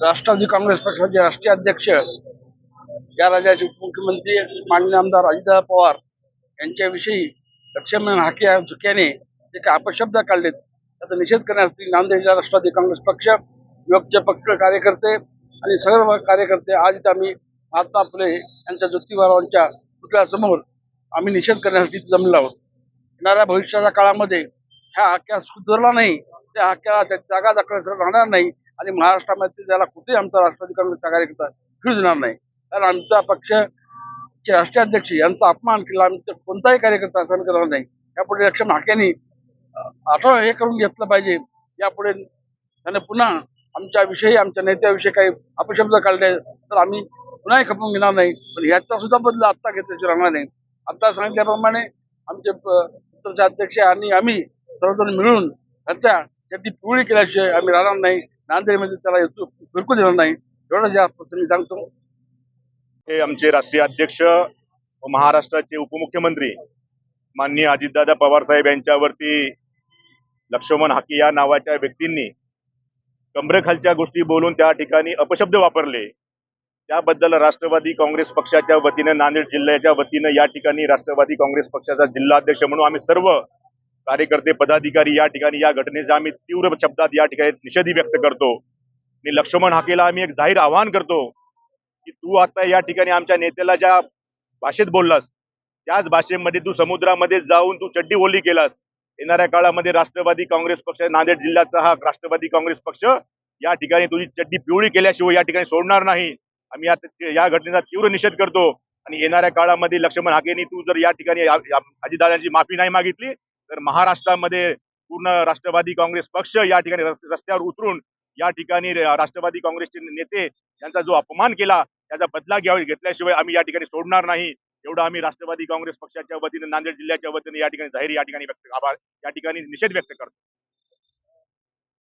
राष्ट्रवादी काँग्रेस पक्षाचे राष्ट्रीय अध्यक्ष या राज्याचे उपमुख्यमंत्री माननीय आमदार अजितदादा पवार यांच्याविषयी लक्ष्मण हाके या धुक्याने जे काही अपशब्द काढलेत त्याचा निषेध करण्यासाठी नांदेडच्या राष्ट्रवादी काँग्रेस पक्ष युवकचे पक्ष कार्यकर्ते आणि सर्व कार्यकर्ते आज इथं आम्ही महात्मा फुले यांच्या ज्योतिबारावांच्या पुतळ्यासमोर आम्ही निषेध करण्यासाठी जमलो आहोत. येणाऱ्या भविष्याच्या काळामध्ये ह्या हाक्या सुधारला नाही त्या हाक्याला त्या जागा दाखल राहणार नाही. आणि महाराष्ट्रामध्ये त्याला कुठेही आमचा राष्ट्रवादी काँग्रेसचा कार्यकर्ता फिरू देणार नाही. कारण आमचा पक्षचे राष्ट्रीय अध्यक्ष यांचा अपमान केला आमचा कोणताही कार्यकर्ता सहन करणार नाही. यापुढे लक्ष्मण हाक्यांनी आठवण हे करून घेतलं पाहिजे. यापुढे त्याने पुन्हा आमच्याविषयी आमच्या नेत्याविषयी काही अपशब्द काढले तर आम्ही पुन्हाही खपून घेणार नाही. पण याचा सुद्धा बदला आत्ता घेतल्याची राहणार नाही. आता सांगितल्याप्रमाणे आमचे प- अध्यक्ष आणि आम्ही सर्वजण मिळून त्यांच्या त्याची पिवळी केल्याशिवाय आम्ही राहणार नाही. नांदेडमध्ये त्याला फिरकू देणार नाही. एवढंच या मी सांगतो. हे आमचे राष्ट्रीय अध्यक्ष व महाराष्ट्राचे उपमुख्यमंत्री माननीय अजितदादा पवार साहेब यांच्यावरती लक्ष्मण हाकी या नावाच्या व्यक्तींनी कमरेखालच्या गोष्टी बोलून त्या ठिकाणी अपशब्द वापरले. त्याबद्दल राष्ट्रवादी काँग्रेस पक्षाच्या वतीनं नांदेड जिल्ह्याच्या वतीनं या ठिकाणी राष्ट्रवादी काँग्रेस पक्षाचा जिल्हाध्यक्ष म्हणून आम्ही सर्व कार्यकर्ते पदाधिकारी या ठिकाणी या घटनेचा आम्ही तीव्र शब्दात या ठिकाणी निषेधी व्यक्त करतो. आणि लक्ष्मण हाकेला आम्ही एक जाहीर आवाहन करतो की तू आता या ठिकाणी आमच्या नेत्याला ज्या भाषेत बोललास त्याच भाषेमध्ये तू समुद्रामध्ये जाऊन तू चड्डी ओली केलास. येणाऱ्या काळामध्ये राष्ट्रवादी काँग्रेस पक्ष नांदेड जिल्ह्याचा हा राष्ट्रवादी काँग्रेस पक्ष या ठिकाणी तुझी चड्डी पिवळी केल्याशिवाय या ठिकाणी सोडणार नाही. आम्ही आता या घटनेचा तीव्र निषेध करतो. आणि येणाऱ्या काळामध्ये लक्ष्मण हाकेनी तू जर या ठिकाणी अजितदादांची माफी नाही मागितली तर महाराष्ट्रामध्ये पूर्ण राष्ट्रवादी काँग्रेस पक्ष या ठिकाणी रस्त्यावर उतरून या ठिकाणी राष्ट्रवादी काँग्रेसचे नेते यांचा जो अपमान केला त्याचा बदला घ्यावा घेतल्याशिवाय आम्ही या ठिकाणी सोडणार नाही. एवढं आम्ही राष्ट्रवादी काँग्रेस पक्षाच्या वतीने नांदेड जिल्ह्याच्या वतीने या ठिकाणी जाहीर या ठिकाणी व्यक्त आभार या ठिकाणी निषेध व्यक्त करतो.